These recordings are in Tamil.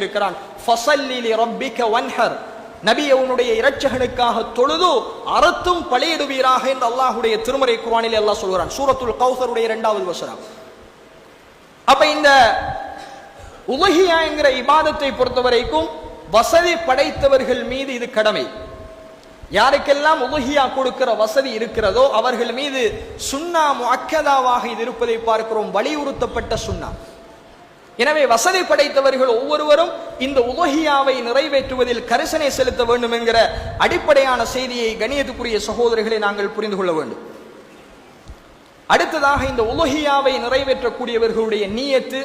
இருக்கிறான் ஃபஸல்லி ரப்பிக இரட்சகனுக்காக தொழுது என்று திருமறை அல்லாஹ் சொல்கிறான். சூரத்துல் கௌசருடைய இரண்டாவது வசனம். அப்ப இந்த உலகியா என்கிற இபாதத்தை பொறுத்தவரைக்கும் வசதி படைத்தவர்கள் மீது இது கடமை. யாருக்கெல்லாம் உலகியா கொடுக்கிற வசதி இருக்கிறதோ அவர்கள் மீது சுண்ணா முஅக்கதாவாக இது இருப்பதை பார்க்கிறோம். வலியுறுத்தப்பட்ட சுண்ணா எனவே வசதி படைத்தவர்கள் ஒவ்வொருவரும் இந்த உலகியாவை நிறைவேற்றுவதில் கரிசனை செலுத்த வேண்டும் என்கிற அடிப்படையான செய்தியை கணியத்துக்குரிய சகோதரர்களை நாங்கள் புரிந்து கொள்ள வேண்டும். அடுத்ததாக இந்த உலகியாவை நிறைவேற்றக்கூடியவர்களுடைய நீயத்து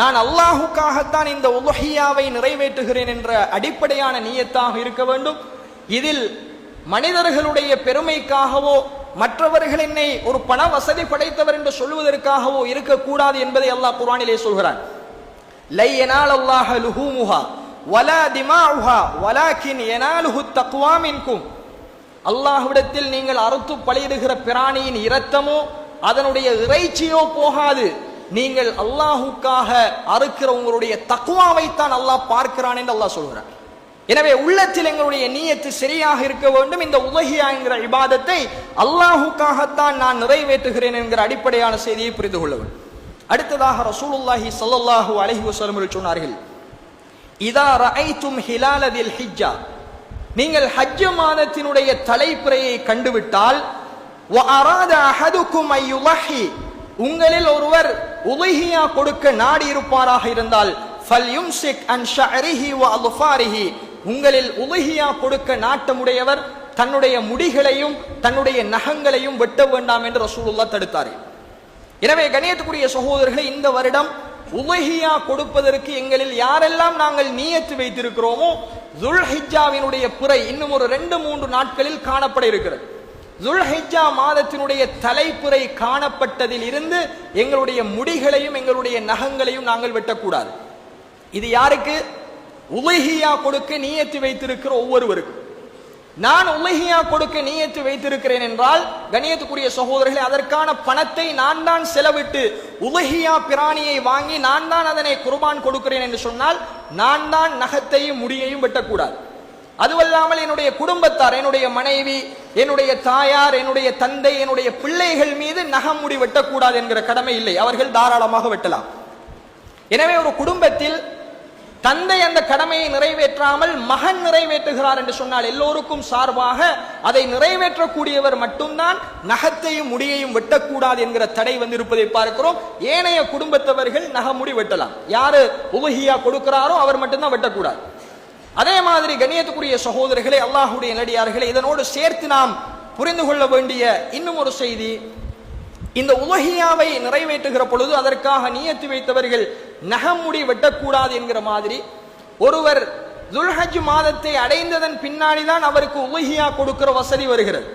நான் அல்லாஹுக்காகத்தான் இந்த உலகியாவை நிறைவேற்றுகிறேன் என்ற அடிப்படையான நீயத்தாக இருக்க வேண்டும். இதில் மனிதர்களுடைய பெருமைக்காகவோ மற்றவர்கள் என்னை ஒரு பண வசதி படைத்தவர் என்று சொல்வதற்காகவோ இருக்கக்கூடாது என்பதை அல்லாஹ் குரானிலே சொல்கிறான். லை எனால் அல்லாஹ லுஹூமுஹா வலா திமாஹா வலாக்கின் எனாலுஹு தக்குவாம் மின்கும். அல்லாஹ்விடத்தில் நீங்கள் அறுத்து பலியிடுகிற பிராணியின் இரத்தமோ அதனுடைய இறைச்சியோ போகாது. நீங்கள் அல்லாஹுக்காக அறுக்கிற உங்களுடைய தக்குவாவைத்தான் அல்லாஹ் பார்க்கிறான் என்று அல்லாஹ் சொல்கிறான். எனவே உள்ளத்தில் எங்களுடைய நீயத்து சரியாக இருக்க வேண்டும் இந்த உலகியா என்கிற இபாதத்தை அல்லாஹுக்காகத்தான் நான் நிறைவேற்றுகிறேன் என்கிற அடிப்படையான செய்தியை புரிந்து கொள்ள வேண்டும் அடுத்ததாக ரசூலுல்லாஹி ஸல்லல்லாஹு அலைஹி வஸல்லம் சொன்னார்கள் இதா ரஐத்தும் ஹிலாலதில் ஹிஜ்ஜா நீங்கள் ஹஜ் மாதத்தினுடைய தலைப்பிறையை கண்டுவிட்டால் وَأَرَادَ أَحَدُكُمْ أَن يُضَحِّي உங்களில் ஒருவர் உலகியா கொடுக்க நாடி இருப்பாராக இருந்தால் فَلْيُمْسِكْ عَنْ شَعْرِهِ وَأَظْفَارِهِ உங்களில் உலகியா கொடுக்க நாட்டமுடையவர் தன்னுடைய முடிகளையும் தன்னுடைய நகங்களையும் வெட்ட வேண்டாம் என்று ரசூலுல்லா தடுத்தார்கள் எனவே கணியத்துக்குரிய சகோதரர்களை இந்த வருடம் உலகியா கொடுப்பதற்கு எங்களில் யாரெல்லாம் நாங்கள் நியத்து வைத்திருக்கிறோமோ துல்ஹிஜாவினுடைய புரை இன்னும் ஒரு ரெண்டு மூன்று நாட்களில் காணப்பட இருக்கிறது. துல்ஹிஜா மாதத்தினுடைய தலைப்புரை காணப்பட்டதில் இருந்து எங்களுடைய முடிகளையும் எங்களுடைய நகங்களையும் நாங்கள் வெட்டக்கூடாது. இது யாருக்கு? உலகியா கொடுக்க நியத்து வைத்திருக்கிற ஒவ்வொருவருக்கும். நான் உலகியா கொடுக்க நியத்து வைத்திருக்கிறேன் என்றால் கணியத்துக்குரிய சகோதரர்களே அதற்கான பணத்தை நான் தான் செலவிட்டு உலகியா பிராணியை வாங்கி நான் தான் அதனை குர்பான் கொடுக்கிறேன் என்று சொன்னால் நான் தான் நகத்தையும் முடியையும் வெட்டக்கூடாது. அதுவல்லாமல் என்னுடைய குடும்பத்தார் என்னுடைய மனைவி என்னுடைய தாயார் என்னுடைய தந்தை என்னுடைய பிள்ளைகள் மீது நகம் முடி வெட்டக்கூடாது என்கிற கடமை இல்லை. அவர்கள் தாராளமாக வெட்டலாம். எனவே ஒரு குடும்பத்தில் தந்தை அந்த கடமையை நிறைவேற்றாமல் மகன் நிறைவேற்றுகிறார் என்று சொன்னால் எல்லோருக்கும் சார்பாக அதை நிறைவேற்றக்கூடியவர் மட்டும்தான் நகத்தையும் முடியையும் வெட்டக்கூடாது என்கிற தடை வந்திருப்பதை பார்க்கிறோம். ஏனைய குடும்பத்தவர்கள் நகமுடி வெட்டலாம். யாரு உபகியா கொடுக்கிறாரோ அவர் மட்டும்தான் வெட்டக்கூடாது. அதே மாதிரி கண்ணியத்துக்குரிய சகோதரர்களே அல்லாஹுடைய நடிகார்களே இதனோடு சேர்த்து நாம் புரிந்து கொள்ள வேண்டிய இன்னும் ஒரு செய்தி. இந்த உலகியாவை நிறைவேற்றுகிற பொழுது அதற்காக நியத்து வைத்தவர்கள் நகமுடி வெட்டக்கூடாது என்கிற மாதிரி ஒருவர் துல்ஹஜ் மாதத்தை அடைந்ததன் பின்னாடிதான் அவருக்கு உலகியா கொடுக்கிற வசதி வருகிறது.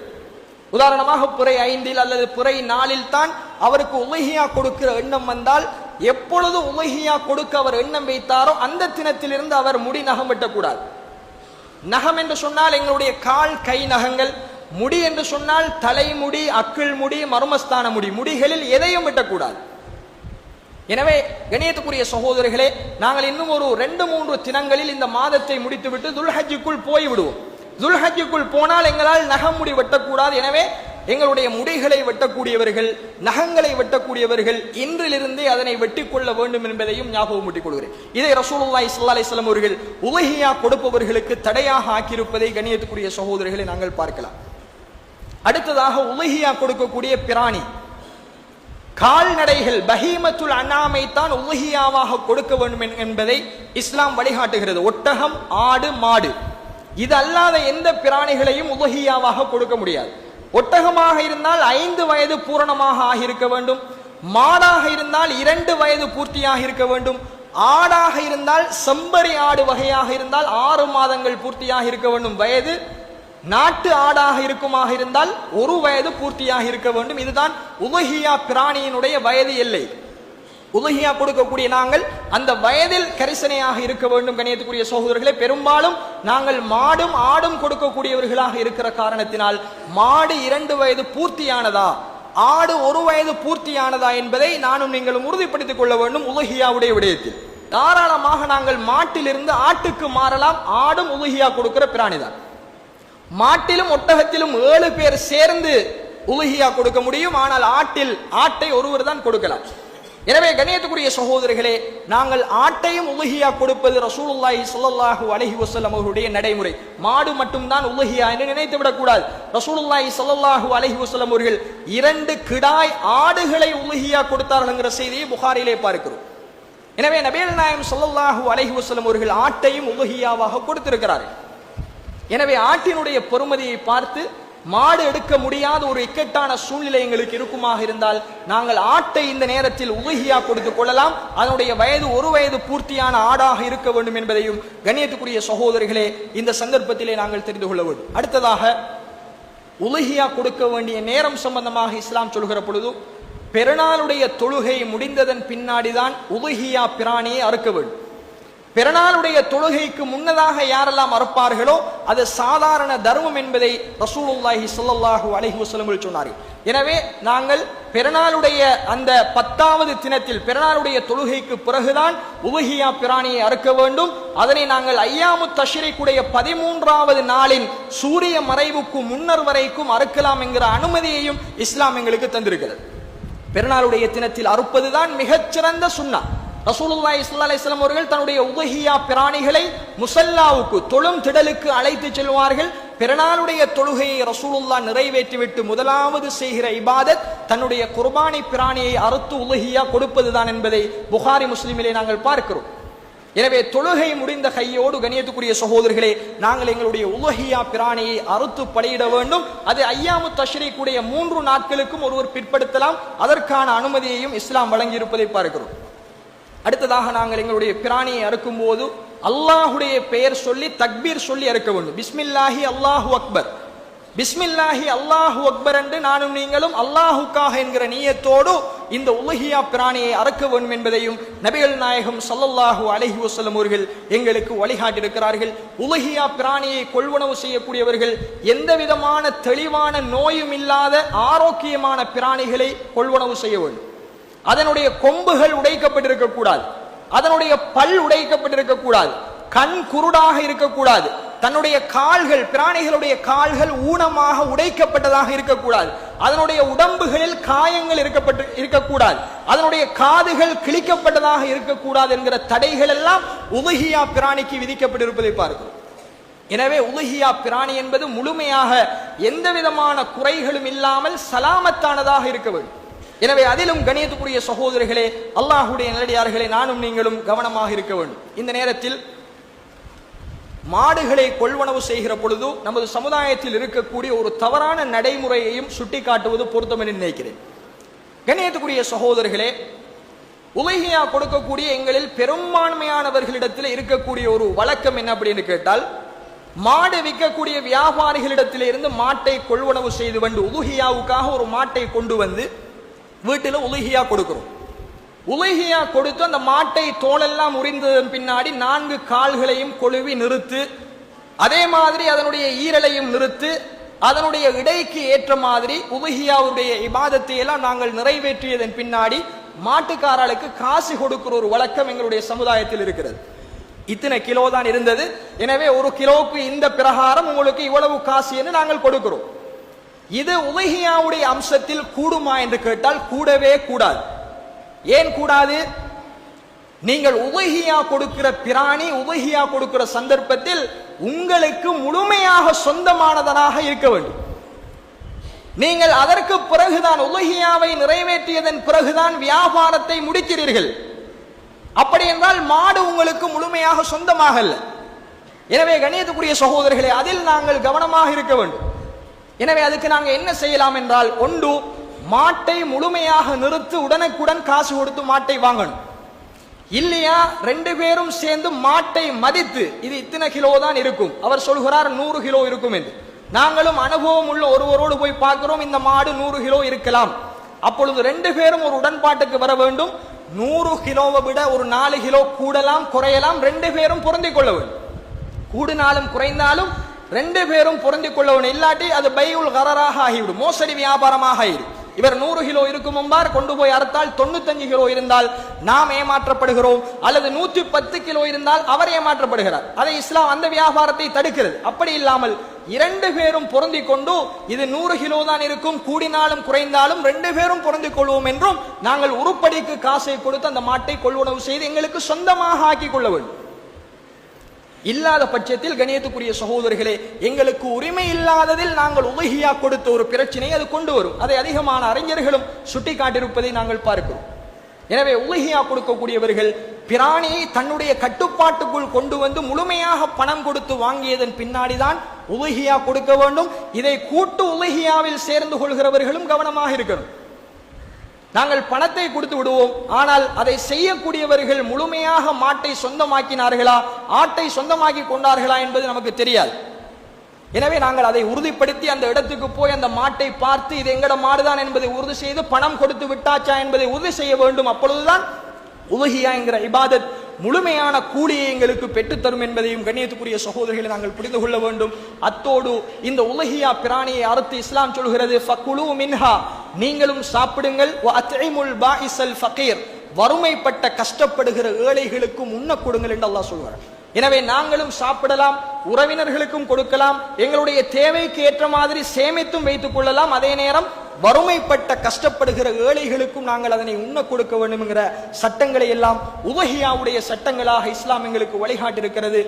உதாரணமாக புறை ஐந்தில் அல்லது புறை நாளில் தான் அவருக்கு உலகியா கொடுக்கிற எண்ணம் வந்தால் எப்பொழுது உலகியா கொடுக்க அவர் எண்ணம் வைத்தாரோ அந்த தினத்திலிருந்து அவர் முடி நகம் வெட்டக்கூடாது. நகம் என்று சொன்னால் எங்களுடைய கால் கை நகங்கள் முடி என்று சொன்னால் தலைமுடி அக்கிள் முடி மர்மஸ்தான முடி முடிகளில் எதையும் வெட்டக்கூடாது. எனவே கணியத்துக்குரிய சகோதரர்களே நாங்கள் இன்னும் ஒரு ரெண்டு மூன்று தினங்களில் இந்த மாதத்தை முடித்துவிட்டு துல்ஹஜிக்குள் போய்விடுவோம். விடுவோம் போனால் எங்களால் நகம் முடி வெட்டக்கூடாது. எனவே எங்களுடைய முடிகளை வெட்டக்கூடியவர்கள் நகங்களை வெட்டக்கூடியவர்கள் இன்றிலிருந்தே அதனை வெட்டி கொள்ள வேண்டும் என்பதையும் ஞாபகம் ஊட்டிக் கொள்கிறேன் இதை ரசூலுல்லாஹி ஸல்லல்லாஹு அலிஸ்லாம் அவர்கள் உலகியா கொடுப்பவர்களுக்கு தடையாக ஆக்கியிருப்பதை கணியத்துக்குரிய சகோதரர்களை நாங்கள் பார்க்கலாம். அடுத்ததாக உலகியா கொடுக்கக்கூடிய பிராணி. கால்நடைகள் பஹீமத்துல் அண்ணாமை தான் உலகியாவாக கொடுக்க வேண்டும் என்பதை இஸ்லாம் வழிகாட்டுகிறது. ஒட்டகம் ஆடு மாடு. இது அல்லாத எந்த பிராணிகளையும் உலகியாவாக கொடுக்க முடியாது. ஒட்டகமாக இருந்தால் ஐந்து வயது பூரணமாக ஆகியிருக்க வேண்டும். மாடாக இருந்தால் இரண்டு வயது பூர்த்தியாக இருக்க வேண்டும். ஆடாக இருந்தால் செம்பரி ஆடு வகையாக இருந்தால் ஆறு மாதங்கள் பூர்த்தியாக இருக்க வேண்டும். வயது நாட்டு ஆடாக இருக்குமாக இருந்தால் ஒரு வயது பூர்த்தியாக இருக்க வேண்டும். இதுதான் உலகியா பிராணியினுடைய வயது எல்லை. உலகியா கொடுக்கக்கூடிய நாங்கள் அந்த வயதில் கரிசனையாக இருக்க வேண்டும் கணியத்துக்குரிய சகோதரர்களே. பெரும்பாலும் நாங்கள் மாடும் ஆடும் கொடுக்கக்கூடியவர்களாக இருக்கிற காரணத்தினால் மாடு இரண்டு வயது பூர்த்தியானதா? ஆடு ஒரு வயது பூர்த்தியானதா என்பதை நானும் நீங்களும் உறுதிப்படுத்திக் கொள்ள வேண்டும் உலகியாவுடைய விடயத்தில். தாராளமாக நாங்கள் மாட்டிலிருந்து ஆட்டுக்கு மாறலாம். ஆடும் உலகியா கொடுக்கிற பிராணிதான். மாட்டிலும் ஒட்டகத்திலும் ஏழு பேர் சேர்ந்து உலுகியா கொடுக்க முடியும். ஆனால் ஆட்டில் ஆட்டை ஒருவர் தான் கொடுக்கலாம். எனவே கணியத்துக்குரிய சகோதரர்களே நாங்கள் ஆட்டையும் உலுகியா கொடுப்பது ரசூலுல்லாஹி சொல்லல்லாஹு அலஹி வசல்லம் அவர்களுடைய நடைமுறை. மாடு மட்டும்தான் உலுகியா என்று நினைத்து விடக்கூடாது. ரசூலுல்லாஹி சொல்லல்லாஹு அலஹி வசல்லம் அவர்கள் இரண்டு கிடாய் ஆடுகளை உலுகியா கொடுத்தார்கள்ங்கிற செய்தியை புகாரிலே பார்க்கிறோம். எனவே நபேல் நாயம் சொல்லல்லாஹு அலஹி வசல்லம் அவர்கள் ஆட்டையும் உலகியாவாக கொடுத்திருக்கிறார்கள். எனவே ஆட்டினுடைய பொறுமதியை பார்த்து மாடு எடுக்க முடியாத ஒரு இக்கட்டான சூழ்நிலை எங்களுக்கு இருக்குமாக இருந்தால் நாங்கள் ஆட்டை இந்த நேரத்தில் உலகியா கொடுத்துக் கொள்ளலாம். அதனுடைய வயது ஒரு வயது பூர்த்தியான ஆடாக இருக்க வேண்டும் என்பதையும் கண்ணியத்துக்குரிய சகோதரிகளே இந்த சந்தர்ப்பத்திலே நாங்கள் தெரிந்து கொள்ள வேண்டும். அடுத்ததாக உலகியா கொடுக்க வேண்டிய நேரம் சம்பந்தமாக இஸ்லாம் சொல்கிற பொழுது பெருநாளுடைய தொழுகை முடிந்ததன் பின்னாடிதான் உலகியா பிராணியை அறுக்க வேண்டும். பிறநாளுடைய தொழுகைக்கு முன்னதாக யாரெல்லாம் அறுப்பார்களோ அது சாதாரண தர்மம் என்பதை ரசூலுல்லாஹி சொல்லல்லாஹூ அலஹி வஸல்லம் சொன்னார்கள். எனவே நாங்கள் பிறநாளுடைய அந்த பத்தாவது தினத்தில் பிறநாளுடைய தொழுகைக்கு பிறகுதான் உபகியா பிராணியை அறுக்க வேண்டும். அதனை நாங்கள் ஐயாமு தஷ்ரீக்குடைய பதிமூன்றாவது நாளின் சூரிய மறைவுக்கு முன்னர் வரைக்கும் அறுக்கலாம் என்கிற அனுமதியையும் இஸ்லாம் எங்களுக்கு தந்திருக்கிறது. பெருநாளுடைய தினத்தில் அறுப்பதுதான் மிகச்சிறந்த சுன்னா ரசூலுல்லாஹி இஸ்லா அலிஸ்லாம் அவர்கள் தன்னுடைய உதஹியா பிராணிகளை முசல்லாவுக்கு தொழும் திடலுக்கு அழைத்து செல்வார்கள். பிறநாளுடைய தொழுகையை ரசூலுல்லா நிறைவேற்றிவிட்டு முதலாவது செய்கிற இபாதத் தன்னுடைய குர்பானி பிராணியை அறுத்து உலகியா கொடுப்பதுதான் என்பதை புகாரி முஸ்லிமிலே நாங்கள் பார்க்கிறோம். எனவே தொழுகை முடிந்த கையோடு கணியத்துக்குரிய சகோதரர்களே நாங்கள் எங்களுடைய உலகியா பிராணியை அறுத்து படையிட வேண்டும். அது ஐயாமு தஷ்ரீக்குடைய மூன்று நாட்களுக்கும் ஒருவர் பிற்படுத்தலாம். அதற்கான அனுமதியையும் இஸ்லாம் வழங்கியிருப்பதை பார்க்கிறோம். அடுத்ததாக நாங்கள் எங்களுடைய பிராணியை அறுக்கும் போது அல்லாஹுடைய பெயர் சொல்லி தக்பீர் சொல்லி அறுக்க வேண்டும். பிஸ்மில்லாஹி அல்லாஹு அக்பர். பிஸ்மில்லாஹி அல்லாஹு அக்பர் என்று நானும் நீங்களும் அல்லாஹுக்காக என்கிற நீயத்தோடு இந்த உலகியா பிராணியை அறுக்க வேண்டும் என்பதையும் நபிகள் நாயகம் சல்லல்லாஹு அலஹி வசலம் அவர்கள் எங்களுக்கு வழிகாட்டியிருக்கிறார்கள். உலகியா பிராணியை கொள்வனவு செய்யக்கூடியவர்கள் எந்த விதமான தெளிவான நோயும் இல்லாத ஆரோக்கியமான பிராணிகளை கொள்வனவு செய்ய வேண்டும். அதனுடைய கொம்புகள் உடைக்கப்பட்டிருக்க கூடாது அதனுடைய பல் உடைக்கப்பட்டிருக்க கூடாது கண் குருடாக இருக்கக்கூடாது. தன்னுடைய கால்கள் பிராணிகளுடைய கால்கள் ஊனமாக உடைக்கப்பட்டதாக இருக்கக்கூடாது. அதனுடைய உடம்புகளில் காயங்கள் இருக்கப்பட்டு இருக்கக்கூடாது. அதனுடைய காதுகள் கிழிக்கப்பட்டதாக இருக்கக்கூடாது என்கிற தடைகள் எல்லாம் உலகியா பிராணிக்கு விதிக்கப்பட்டிருப்பதை பார்க்கிறோம். எனவே உலகியா பிராணி என்பது முழுமையாக எந்த விதமான குறைகளும் இல்லாமல் சலாமத்தானதாக இருக்க வேண்டும். எனவே அதிலும் கணியத்துக்குரிய சகோதரிகளே அல்லாஹுடைய நிலடியார்களே நானும் நீங்களும் கவனமாக இருக்க வேண்டும். இந்த நேரத்தில் மாடுகளை கொள்வனவு செய்கிற பொழுது நமது சமுதாயத்தில் இருக்கக்கூடிய ஒரு தவறான நடைமுறையையும் சுட்டிக்காட்டுவது பொருத்தம் என்று நினைக்கிறேன். கணியத்துக்குரிய சகோதரர்களே உலகியா கொடுக்கக்கூடிய எங்களில் பெரும்பான்மையானவர்களிடத்தில் இருக்கக்கூடிய ஒரு வழக்கம் என்ன அப்படின்னு கேட்டால் மாடு விற்கக்கூடிய வியாபாரிகளிடத்திலிருந்து இருந்து மாட்டை கொள்வனவு செய்து வந்து உலுகியாவுக்காக ஒரு மாட்டை கொண்டு வந்து வீட்டில் உலகியா கொடுக்கிறோம். உலகியா கொடுத்து அந்த மாட்டை தோலெல்லாம் முறிந்ததன் பின்னாடி நான்கு கால்களையும் கொழுவி நிறுத்து அதே மாதிரி அதனுடைய ஈரலையும் நிறுத்து அதனுடைய இடைக்கு ஏற்ற மாதிரி உலகியாவுடைய இபாதத்தை எல்லாம் நாங்கள் நிறைவேற்றியதன் பின்னாடி மாட்டுக்காரர்களுக்கு காசு கொடுக்கிற ஒரு வழக்கம் எங்களுடைய சமுதாயத்தில் இருக்கிறது. இத்தனை கிலோ தான் இருந்தது. எனவே ஒரு கிலோவுக்கு இந்த பிரகாரம் உங்களுக்கு இவ்வளவு காசு என்று நாங்கள் கொடுக்கிறோம். இது உலகியாவுடைய அம்சத்தில் கூடுமா என்று கேட்டால் கூடவே கூடாது. ஏன் கூடாது? நீங்கள் உலகியா கொடுக்கிற பிராணி உலகியா கொடுக்கிற சந்தர்ப்பத்தில் உங்களுக்கு முழுமையாக சொந்தமானதனாக இருக்க வேண்டும். நீங்கள் அதற்கு பிறகுதான் உலகியாவை நிறைவேற்றியதன் பிறகுதான் வியாபாரத்தை முடிக்கிறீர்கள். அப்படி என்றால் மாடு உங்களுக்கு முழுமையாக சொந்தமாக அல்ல. எனவே கணியத்துக்குரிய சகோதரர்களே அதில் நாங்கள் கவனமாக இருக்க வேண்டும். எனவே அதுக்கு நாங்கள் என்ன செய்யலாம் என்றால் ஒன்று மாட்டை முழுமையாக நிறுத்து உடனுக்குடன் காசு கொடுத்து மாட்டை வாங்கணும். இல்லையா ரெண்டு பேரும் சேர்ந்து மாட்டை மதித்து இது இத்தனை கிலோ தான் இருக்கும். அவர் சொல்கிறார் நூறு கிலோ இருக்கும் என்று. நாங்களும் அனுபவம் உள்ள ஒருவரோடு போய் பார்க்கிறோம் இந்த மாடு நூறு கிலோ இருக்கலாம். அப்பொழுது ரெண்டு பேரும் ஒரு உடன்பாட்டுக்கு வர வேண்டும். நூறு கிலோவை விட ஒரு நாலு கிலோ கூடலாம் குறையலாம் ரெண்டு பேரும் பொருந்திக் கொள்ள வேண்டும். கூடினாலும் குறைந்தாலும் ரெண்டு பேரும் பொருந்திக் கொள்ளவன் இல்லாட்டி அது பையுல் கரராக ஆகிவிடும். மோசடி வியாபாரமாக ஆகிடும் இவர் நூறு கிலோ இருக்கும் முன்பார் கொண்டு போய் அறுத்தால் தொண்ணூத்தஞ்சு கிலோ இருந்தால் நாம் ஏமாற்றப்படுகிறோம். அல்லது நூற்றி பத்து கிலோ இருந்தால் அவர் ஏமாற்றப்படுகிறார். அதை இஸ்லாம் அந்த வியாபாரத்தை தடுக்கிறது. அப்படி இல்லாமல் இரண்டு பேரும் பொருந்திக் கொண்டு இது நூறு கிலோ தான் இருக்கும் கூடினாலும் குறைந்தாலும் ரெண்டு பேரும் பொருந்திக் கொள்வோம் என்றும் நாங்கள் உருப்படிக்கு காசை கொடுத்து அந்த மாட்டை கொள்வனவு செய்து எங்களுக்கு சொந்தமாக ஆக்கிக் கொள்ள வேண்டும். இல்லாத பட்சத்தில் கணியத்துக்குரிய சகோதரர்களே எங்களுக்கு உரிமை இல்லாததில் நாங்கள் உதகியா கொடுத்த ஒரு பிரச்சனையை அது கொண்டு வரும். அதை அதிகமான அறிஞர்களும் சுட்டி காட்டியிருப்பதை நாங்கள் பார்க்கிறோம். எனவே உலகியா கொடுக்கக்கூடியவர்கள் பிராணியை தன்னுடைய கட்டுப்பாட்டுக்குள் கொண்டு வந்து முழுமையாக பணம் கொடுத்து வாங்கியதன் பின்னாடிதான் உலகியா கொடுக்க வேண்டும். இதை கூட்டு உலகியாவில் சேர்ந்து கொள்கிறவர்களும் கவனமாக இருக்கணும். நாங்கள் பணத்தை கொடுத்து விடுவோம். ஆனால் அதை செய்யக்கூடியவர்கள் முழுமையாக மாட்டை சொந்தமாக்கினார்களா? ஆட்டை சொந்தமாக்கி கொண்டார்களா என்பது நமக்கு தெரியாது. எனவே நாங்கள் அதை உறுதிப்படுத்தி அந்த இடத்துக்கு போய் அந்த மாட்டை பார்த்து இது எங்கட மாடுதான் என்பதை உறுதி செய்து பணம் கொடுத்து விட்டாச்சா என்பதை உறுதி செய்ய வேண்டும். அப்பொழுதுதான் உலகியா என்கிற இபாதத் முழுமையான கூலியை எங்களுக்கு பெற்றுத்தரும் என்பதையும் கண்ணியத்துக்குரிய சகோதரிகளை நாங்கள் புரிந்து கொள்ள வேண்டும். அத்தோடு இந்த உலகியா பிராணியை அறுத்து இஸ்லாம் சொல்கிறது ஃபக்குலு மின்ஹா நீங்களும் சாப்பிடுங்கள். ஃபகீர். வறுமைப்பட்ட கஷ்டப்படுகிற ஏழைகளுக்கும் உண்ண கொடுங்கள் என்று அல்லாஹ் சொல்கிறார் எனவே நாங்களும் சாப்பிடலாம் உறவினர்களுக்கும் கொடுக்கலாம் எங்களுடைய தேவைக்கு ஏற்ற மாதிரி சேமித்தும் வைத்துக் கொள்ளலாம். அதே நேரம் வறுமைப்பட்ட கஷ்டப்படுகிற ஏழைகளுக்கும் நாங்கள் அதனை உண்ண கொடுக்க வேண்டும் என்கிற சட்டங்களை எல்லாம் உலகியாவுடைய சட்டங்களாக இஸ்லாம் எங்களுக்கு வழிகாட்டியிருக்கிறது.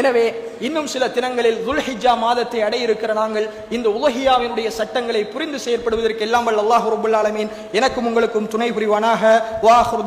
எனவே இன்னும் சில தினங்களில் துல்ஹிஜா மாதத்தை அடைய இருக்கிற நாங்கள் இந்த உலகியாவினுடைய சட்டங்களை புரிந்து செயற்படுவதற்கு எல்லாம் அல்லாஹ் ரபுல் ஆலமீன். எனக்கும் உங்களுக்கும் துணை புரிவானாக. வாஹுர்